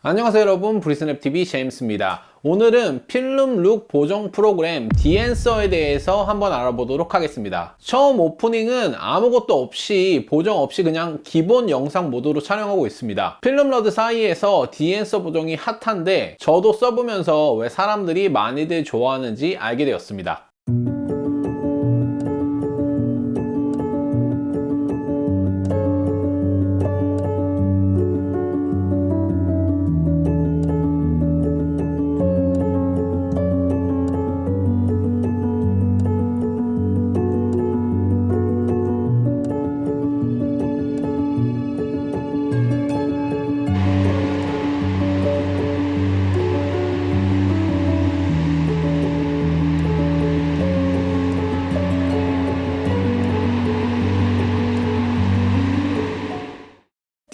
안녕하세요 여러분. 브리스냅TV 제임스입니다. 오늘은 필름 룩 보정 프로그램 디앤서에 대해서 한번 알아보도록 하겠습니다. 처음 오프닝은 아무것도 없이 보정 없이 그냥 기본 영상 모드로 촬영하고 있습니다. 필름 러드 사이에서 디앤서 보정이 핫한데 저도 써보면서 왜 사람들이 많이들 좋아하는지 알게 되었습니다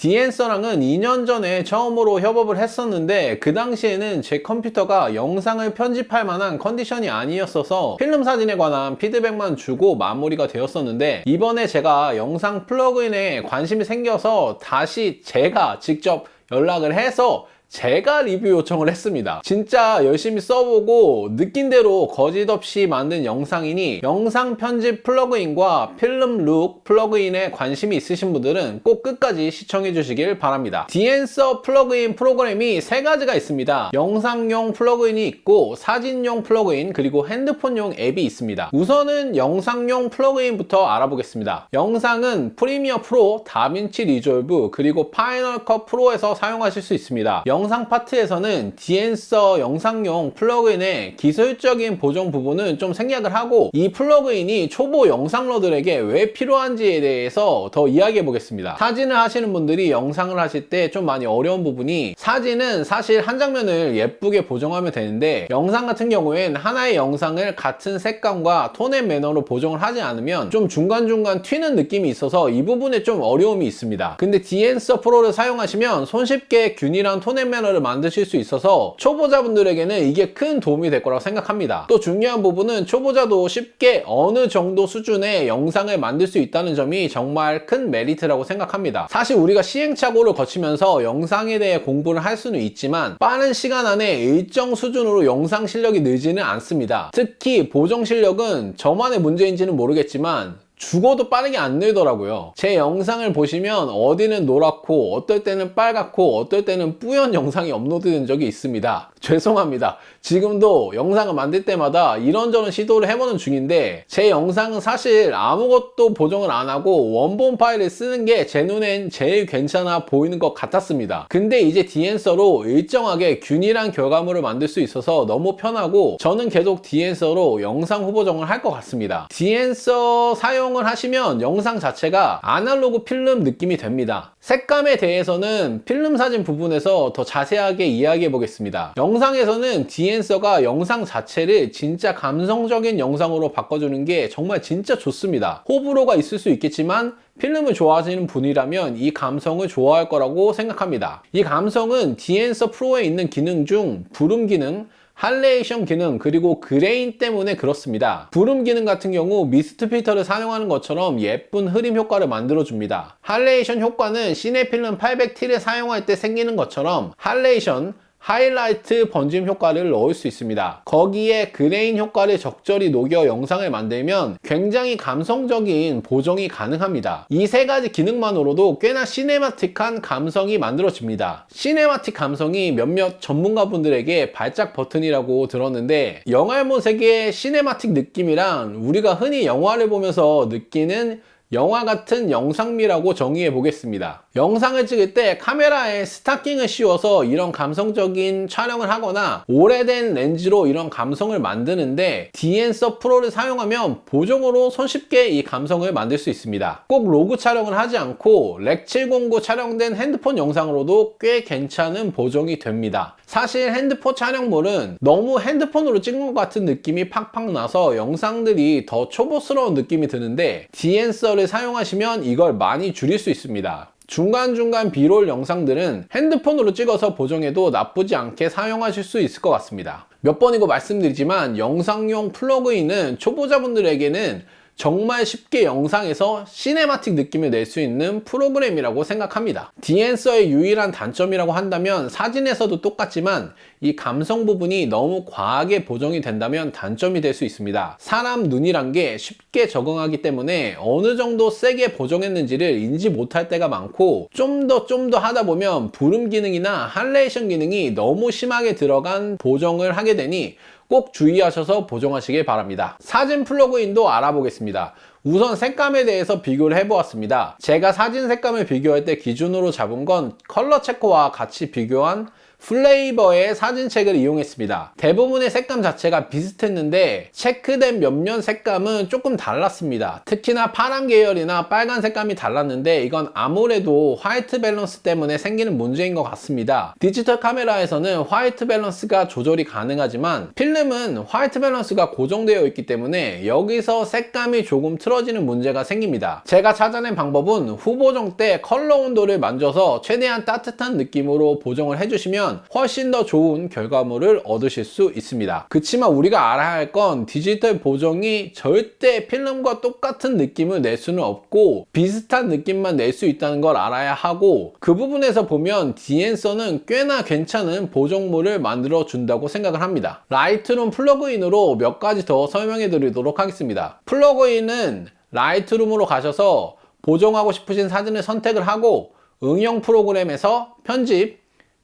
디앤서랑은 2년 전에 처음으로 협업을 했었는데 그 당시에는 제 컴퓨터가 영상을 편집할 만한 컨디션이 아니었어서 필름 사진에 관한 피드백만 주고 마무리가 되었었는데 이번에 제가 영상 플러그인에 관심이 생겨서 다시 제가 직접 연락을 해서 제가 리뷰 요청을 했습니다. 진짜 열심히 써보고 느낀 대로 거짓 없이 만든 영상이니 영상 편집 플러그인과 필름 룩 플러그인에 관심이 있으신 분들은 꼭 끝까지 시청해 주시길 바랍니다. 디앤서 플러그인 프로그램이 세 가지가 있습니다. 영상용 플러그인이 있고 사진용 플러그인 그리고 핸드폰용 앱이 있습니다. 우선은 영상용 플러그인부터 알아보겠습니다. 영상은 프리미어 프로, 다빈치 리졸브 그리고 파이널 컷 프로에서 사용하실 수 있습니다. 영상 파트에서는 디앤서 영상용 플러그인의 기술적인 보정 부분은 좀 생략을 하고 이 플러그인이 초보 영상러들에게 왜 필요한지에 대해서 더 이야기해 보겠습니다. 사진을 하시는 분들이 영상을 하실 때 좀 많이 어려운 부분이 사진은 사실 한 장면을 예쁘게 보정하면 되는데 영상 같은 경우엔 하나의 영상을 같은 색감과 톤의 매너로 보정을 하지 않으면 좀 중간중간 튀는 느낌이 있어서 이 부분에 좀 어려움이 있습니다. 근데 디앤서 프로를 사용하시면 손쉽게 균일한 톤의 매너를 만드실 수 있어서 초보자분들에게는 이게 큰 도움이 될 거라고 생각합니다. 또 중요한 부분은 초보자도 쉽게 어느 정도 수준의 영상을 만들 수 있다는 점이 정말 큰 메리트라고 생각합니다. 사실 우리가 시행착오를 거치면서 영상에 대해 공부를 할 수는 있지만 빠른 시간 안에 일정 수준으로 영상 실력이 늘지는 않습니다. 특히 보정 실력은 저만의 문제인지는 모르겠지만 죽어도 빠르게 안 늘더라고요. 제 영상을 보시면 어디는 노랗고 어떨 때는 빨갛고 어떨 때는 뿌연 영상이 업로드된 적이 있습니다. 죄송합니다. 지금도 영상을 만들 때마다 이런저런 시도를 해보는 중인데 제 영상은 사실 아무것도 보정을 안 하고 원본 파일을 쓰는 게 제 눈엔 제일 괜찮아 보이는 것 같았습니다. 근데 이제 디앤서로 일정하게 균일한 결과물을 만들 수 있어서 너무 편하고 저는 계속 디앤서로 영상 후보정을 할 것 같습니다. 디앤서 사용 사용을 하시면 영상 자체가 아날로그 필름 느낌이 됩니다. 색감에 대해서는 필름 사진 부분에서 더 자세하게 이야기해 보겠습니다. 영상에서는 디앤서가 영상 자체를 진짜 감성적인 영상으로 바꿔주는 게 정말 진짜 좋습니다. 호불호가 있을 수 있겠지만 필름을 좋아하시는 분이라면 이 감성을 좋아할 거라고 생각합니다. 이 감성은 디앤서 프로에 있는 기능 중 부름 기능, 할레이션 기능 그리고 그레인 때문에 그렇습니다. 부름 기능 같은 경우 미스트 필터를 사용하는 것처럼 예쁜 흐림 효과를 만들어 줍니다. 할레이션 효과는 시네필름 800T를 사용할 때 생기는 것처럼 할레이션 하이라이트 번짐 효과를 넣을 수 있습니다. 거기에 그레인 효과를 적절히 녹여 영상을 만들면 굉장히 감성적인 보정이 가능합니다. 이 세 가지 기능만으로도 꽤나 시네마틱한 감성이 만들어집니다. 시네마틱 감성이 몇몇 전문가분들에게 발작 버튼이라고 들었는데 영화의 세계의 시네마틱 느낌이랑 우리가 흔히 영화를 보면서 느끼는 영화 같은 영상미라고 정의해 보겠습니다. 영상을 찍을 때 카메라에 스타킹을 씌워서 이런 감성적인 촬영을 하거나 오래된 렌즈로 이런 감성을 만드는데 디앤서 프로를 사용하면 보정으로 손쉽게 이 감성을 만들 수 있습니다. 꼭 로그 촬영을 하지 않고 렉709 촬영된 핸드폰 영상으로도 꽤 괜찮은 보정이 됩니다. 사실 핸드폰 촬영물은 너무 핸드폰으로 찍은 것 같은 느낌이 팍팍 나서 영상들이 더 초보스러운 느낌이 드는데 디앤서를 사용하시면 이걸 많이 줄일 수 있습니다. 중간중간 비롤 영상들은 핸드폰으로 찍어서 보정해도 나쁘지 않게 사용하실 수 있을 것 같습니다. 몇 번이고 말씀드리지만 영상용 플러그인은 초보자분들에게는 정말 쉽게 영상에서 시네마틱 느낌을 낼 수 있는 프로그램이라고 생각합니다. 디엔서의 유일한 단점이라고 한다면 사진에서도 똑같지만 이 감성 부분이 너무 과하게 보정이 된다면 단점이 될 수 있습니다. 사람 눈이란 게 쉽게 적응하기 때문에 어느 정도 세게 보정했는지를 인지 못할 때가 많고 좀 더 좀 더 하다 보면 부름 기능이나 할레이션 기능이 너무 심하게 들어간 보정을 하게 되니 꼭 주의하셔서 보정하시길 바랍니다. 사진 플러그인도 알아보겠습니다. 우선 색감에 대해서 비교를 해보았습니다. 제가 사진 색감을 비교할 때 기준으로 잡은 건 컬러 체커와 같이 비교한 플레이버의 사진책을 이용했습니다. 대부분의 색감 자체가 비슷했는데 체크된 몇몇 색감은 조금 달랐습니다. 특히나 파란 계열이나 빨간 색감이 달랐는데 이건 아무래도 화이트 밸런스 때문에 생기는 문제인 것 같습니다. 디지털 카메라에서는 화이트 밸런스가 조절이 가능하지만 필름은 화이트 밸런스가 고정되어 있기 때문에 여기서 색감이 조금 틀어지는 문제가 생깁니다. 제가 찾아낸 방법은 후보정 때 컬러 온도를 만져서 최대한 따뜻한 느낌으로 보정을 해주시면 훨씬 더 좋은 결과물을 얻으실 수 있습니다. 그치만 우리가 알아야 할 건 디지털 보정이 절대 필름과 똑같은 느낌을 낼 수는 없고 비슷한 느낌만 낼 수 있다는 걸 알아야 하고 그 부분에서 보면 디엔서는 꽤나 괜찮은 보정물을 만들어 준다고 생각을 합니다. 라이트룸 플러그인으로 몇 가지 더 설명해 드리도록 하겠습니다. 플러그인은 라이트룸으로 가셔서 보정하고 싶으신 사진을 선택을 하고 응용 프로그램에서 편집,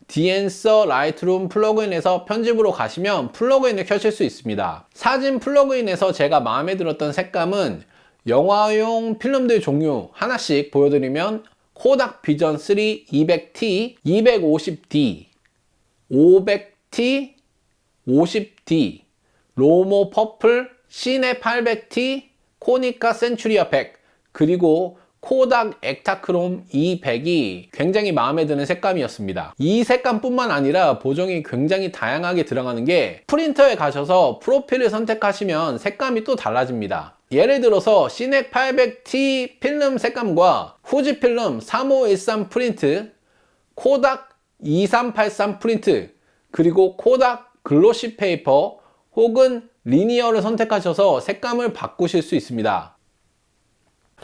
디엔서 라이트룸 플러그인에서 편집으로 가시면 플러그인을 켜실 수 있습니다. 사진 플러그인에서 제가 마음에 들었던 색감은 영화용 필름들 종류 하나씩 보여드리면 코닥 비전 3 200T, 250D, 500T, 50D, 로모 퍼플, 시네 800T, 코니카 센츄리아 100, 그리고 코닥 엑타크롬 E100이 굉장히 마음에 드는 색감이었습니다. 이 색감뿐만 아니라 보정이 굉장히 다양하게 들어가는 게 프린터에 가셔서 프로필을 선택하시면 색감이 또 달라집니다. 예를 들어서 시넥 800T 필름 색감과 후지 필름 3513 프린트, 코닥 2383 프린트, 그리고 코닥 글로시 페이퍼 혹은 리니어를 선택하셔서 색감을 바꾸실 수 있습니다.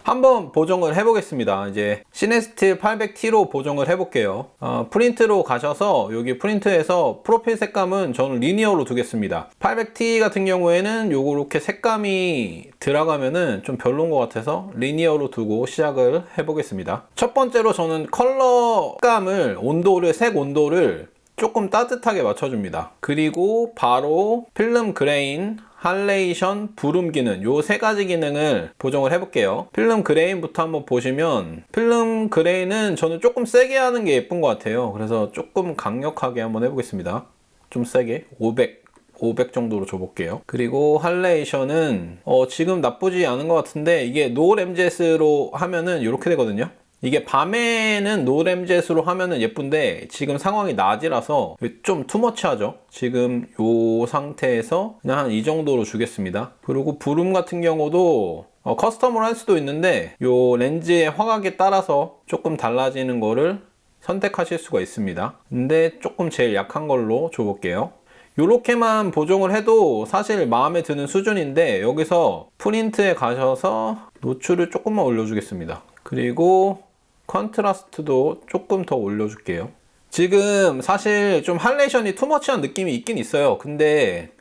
한번 보정을 해보겠습니다. 이제 시네스틸 800T로 보정을 해볼게요. 어, 프린트로 가셔서 여기 프린트에서 프로필 색감은 저는 리니어로 두겠습니다. 800T 같은 경우에는 요렇게 색감이 들어가면은 좀 별론 것 같아서 리니어로 두고 시작을 해보겠습니다. 첫 번째로 저는 컬러 감을 온도를 색 온도를 조금 따뜻하게 맞춰줍니다. 그리고 바로 필름 그레인 할레이션, 부름 기능 요 세 가지 기능을 보정을 해볼게요. 필름 그레인부터 한번 보시면 필름 그레인은 저는 조금 세게 하는 게 예쁜 것 같아요. 그래서 조금 강력하게 한번 해보겠습니다. 좀 세게 500 500 정도로 줘볼게요. 그리고 할레이션은 어, 지금 나쁘지 않은 것 같은데 이게 노램젯으로 하면은 이렇게 되거든요. 이게 밤에는 노램젯으로 하면은 예쁜데 지금 상황이 낮이라서 좀 투머치하죠. 지금 요 상태에서 그냥 한 이 정도로 주겠습니다. 그리고 부름 같은 경우도 어, 커스텀으로 할 수도 있는데 요 렌즈의 화각에 따라서 조금 달라지는 거를 선택하실 수가 있습니다. 근데 조금 제일 약한 걸로 줘볼게요. 이렇게만 보정을 해도 사실 마음에 드는 수준인데 여기서 프린트에 가셔서 노출을 조금만 올려주겠습니다. 그리고 컨트라스트도 조금 더 올려줄게요. 지금 사실 좀 할레이션이 투머치한 느낌이 있긴 있어요. 근데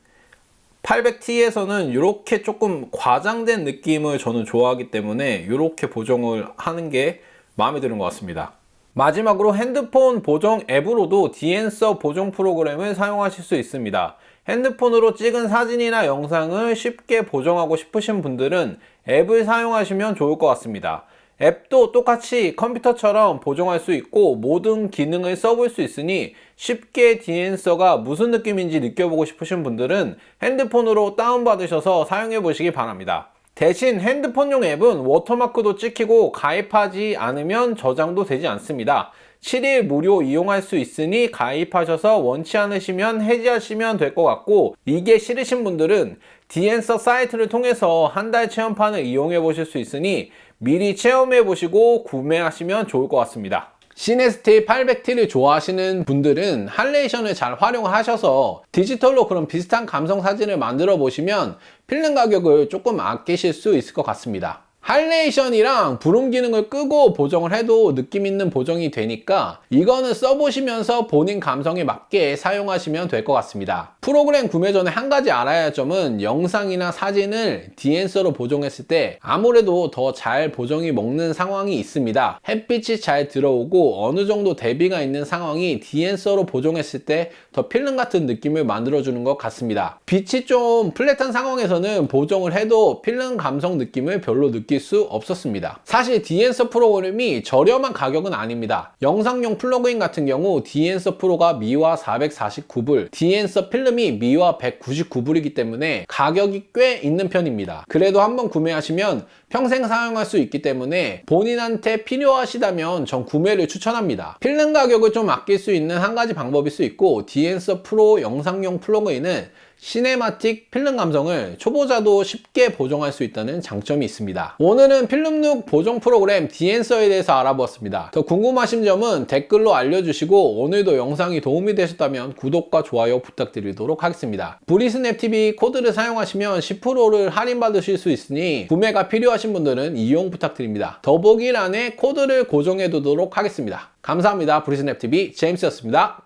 800T에서는 이렇게 조금 과장된 느낌을 저는 좋아하기 때문에 이렇게 보정을 하는 게 마음에 드는 것 같습니다. 마지막으로 핸드폰 보정 앱으로도 디엔서 보정 프로그램을 사용하실 수 있습니다. 핸드폰으로 찍은 사진이나 영상을 쉽게 보정하고 싶으신 분들은 앱을 사용하시면 좋을 것 같습니다. 앱도 똑같이 컴퓨터처럼 보정할 수 있고 모든 기능을 써볼 수 있으니 쉽게 디엔서가 무슨 느낌인지 느껴보고 싶으신 분들은 핸드폰으로 다운받으셔서 사용해 보시기 바랍니다. 대신 핸드폰용 앱은 워터마크도 찍히고 가입하지 않으면 저장도 되지 않습니다. 7일 무료 이용할 수 있으니 가입하셔서 원치 않으시면 해지하시면 될 것 같고 이게 싫으신 분들은 디엔서 사이트를 통해서 한 달 체험판을 이용해 보실 수 있으니 미리 체험해 보시고 구매하시면 좋을 것 같습니다. 시네스티 800T를 좋아하시는 분들은 할레이션을 잘 활용하셔서 디지털로 그런 비슷한 감성 사진을 만들어 보시면 필름 가격을 조금 아끼실 수 있을 것 같습니다. 할레이션이랑 브룸 기능을 끄고 보정을 해도 느낌 있는 보정이 되니까 이거는 써보시면서 본인 감성에 맞게 사용하시면 될 것 같습니다. 프로그램 구매 전에 한 가지 알아야 할 점은 영상이나 사진을 디엔서로 보정했을 때 아무래도 더 잘 보정이 먹는 상황이 있습니다. 햇빛이 잘 들어오고 어느 정도 대비가 있는 상황이 디엔서로 보정했을 때 더 필름 같은 느낌을 만들어주는 것 같습니다. 빛이 좀 플랫한 상황에서는 보정을 해도 필름 감성 느낌을 별로 느 낄수 없었습니다. 사실 디엔서 프로그램이 저렴한 가격은 아닙니다. 영상용 플러그인 같은 경우 디엔서 프로가 미화 449불, 디엔서 필름이 미화 199불이기 때문에 가격이 꽤 있는 편입니다. 그래도 한번 구매하시면 평생 사용할 수 있기 때문에 본인한테 필요하시다면 전 구매를 추천합니다. 필름 가격을 좀 아낄 수 있는 한 가지 방법일 수 있고 디엔서 프로 영상용 플러그인은 시네마틱 필름 감성을 초보자도 쉽게 보정할 수 있다는 장점이 있습니다. 오늘은 필름룩 보정 프로그램 디엔서에 대해서 알아보았습니다. 더 궁금하신 점은 댓글로 알려주시고 오늘도 영상이 도움이 되셨다면 구독과 좋아요 부탁드리도록 하겠습니다. 브리스냅TV 코드를 사용하시면 10%를 할인받으실 수 있으니 구매가 필요하신 분들은 이용 부탁드립니다. 더보기란에 코드를 고정해 두도록 하겠습니다. 감사합니다. 브리스냅TV 제임스였습니다.